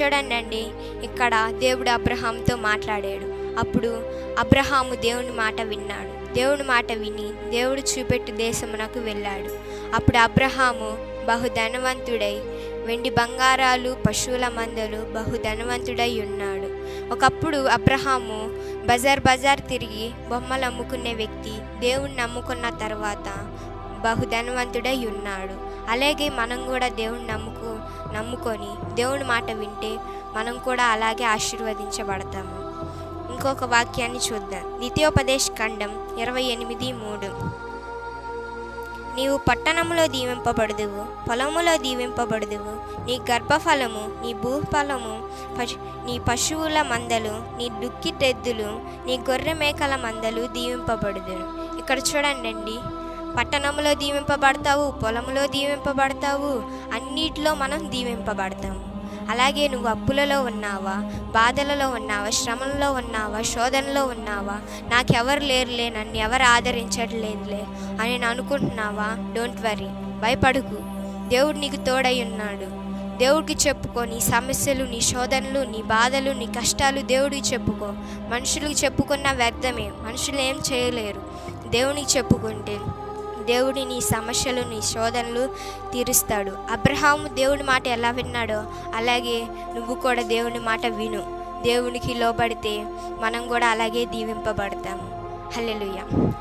చూడండి అండి ఇక్కడ దేవుడు అబ్రహాంతో మాట్లాడాడు. అప్పుడు అబ్రహాము దేవుని మాట విన్నాడు. దేవుని మాట విని దేవుడు చూపెట్టు దేశమునకు వెళ్ళాడు. అప్పుడు అబ్రహాము బహుధనవంతుడై వెండి బంగారాలు పశువుల మందలు బహుధనవంతుడై ఉన్నాడు. ఒకప్పుడు అబ్రహాము బజార్ బజార్ తిరిగి బొమ్మలు అమ్ముకునే వ్యక్తి దేవుణ్ణి నమ్ముకున్న తర్వాత బహుధనవంతుడై ఉన్నాడు. అలాగే మనం కూడా దేవుని నమ్ముకు నమ్ముకొని దేవుని మాట వింటే మనం కూడా అలాగే ఆశీర్వదించబడతాము. ఇంకొక వాక్యాన్ని చూద్దాం. ద్వితీయోపదేశ ఖండం ఇరవై ఎనిమిది మూడు. నీవు పట్టణములో దీవింపబడుదువు పొలములో దీవింపబడుదువు నీ గర్భఫలము నీ భూఫలము పశు నీ పశువుల మందలు నీ దుక్కిటెద్దులు నీ గొర్రె మేకల మందలు దీవింపబడుదును ఇక్కడ చూడండి పట్టణంలో దీవింపబడతావు పొలంలో దీవింపబడతావు అన్నిటిలో మనం దీవింపబడతాము అలాగే నువ్వు అప్పులలో ఉన్నావా బాధలలో ఉన్నావా శ్రమంలో ఉన్నావా శోధనలో ఉన్నావా? నాకెవరు లేరులే నన్ను ఎవరు ఆదరించట్లేదులే అని నేను అనుకుంటున్నావా? డోంట్ వరీ భయపడుకు. దేవుడు నీకు తోడై ఉన్నాడు. దేవుడికి చెప్పుకో నీ సమస్యలు నీ శోధనలు నీ బాధలు నీ కష్టాలు దేవుడికి చెప్పుకో. మనుషులకు చెప్పుకున్న వ్యర్థమే. మనుషులు ఏం చేయలేరు. దేవునికి చెప్పుకుంటే దేవుడి నీ సమస్యలు నీ శోధనలు తీరుస్తాడు. అబ్రహాము దేవుని మాట ఎలా విన్నాడో అలాగే నువ్వు కూడా దేవుని మాట విను. దేవునికి లోబడితే మనం కూడా అలాగే దీవింపబడతాము. హల్లెలూయా.